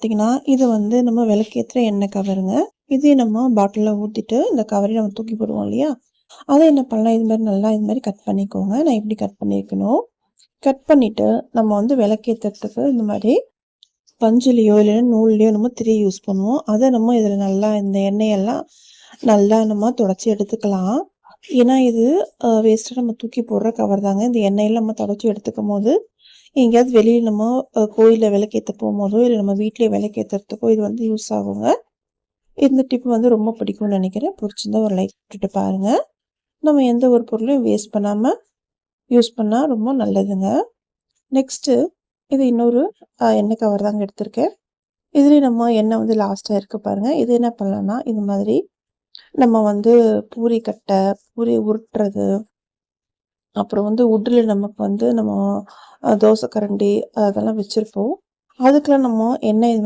பார்த்தீங்கன்னா இது வந்து நம்ம விளக்கேற்றுற எண்ணெய் கவருங்க. இதே நம்ம பாட்டிலில் ஊற்றிட்டு இந்த கவரையும் நம்ம தூக்கி போடுவோம் இல்லையா? அதை என்ன பண்ணலாம்? இது மாதிரி நல்லா இது மாதிரி கட் பண்ணிக்கோங்க. நான் இப்படி கட் பண்ணியிருக்கணும் கட் பண்ணிவிட்டு நம்ம வந்து விளக்கேற்றுறதுக்கு இந்த மாதிரி பஞ்சுலேயோ இல்லைன்னா நூல்லையோ நம்ம திரி யூஸ் பண்ணுவோம். அதை நம்ம இதில் நல்லா இந்த எண்ணெயெல்லாம் நல்லா நம்ம தொடச்சி எடுத்துக்கலாம். ஏன்னா இது வேஸ்ட்டாக நம்ம தூக்கி போடுற கவர் தாங்க. இந்த எண்ணெயில் நம்ம தொடச்சி எடுத்துக்கும் போது எங்கேயாவது வெளியில் நம்ம கோயிலில் விளக்கேற்ற போகும்போதோ இல்லை நம்ம வீட்டிலே விளக்கேற்றுறதுக்கோ இது வந்து யூஸ் ஆகுங்க. இந்த டிப் வந்து ரொம்ப பிடிக்கும்னு நினைக்கிறேன். பிடிச்சிருந்தா ஒரு லைக் விட்டுட்டு பாருங்கள் நம்ம எந்த ஒரு பொருளையும் வேஸ்ட் பண்ணாமல் யூஸ் பண்ணால் ரொம்ப நல்லதுங்க. நெக்ஸ்ட்டு இது இன்னொரு எண்ணெய் கவர் தாங்க எடுத்திருக்கேன். இதுலேயும் நம்ம எண்ணெய் வந்து லாஸ்ட்டாக இருக்க பாருங்கள் இது என்ன பண்ணலான்னா இது மாதிரி நம்ம வந்து பூரி கட்டை பூரி உருட்டுறது அப்புறம் வந்து உட்டில் நமக்கு வந்து நம்ம தோசை கரண்டி அதெல்லாம் வச்சுருப்போம். அதுக்கெலாம் நம்ம எண்ணெய் இது மாதிரி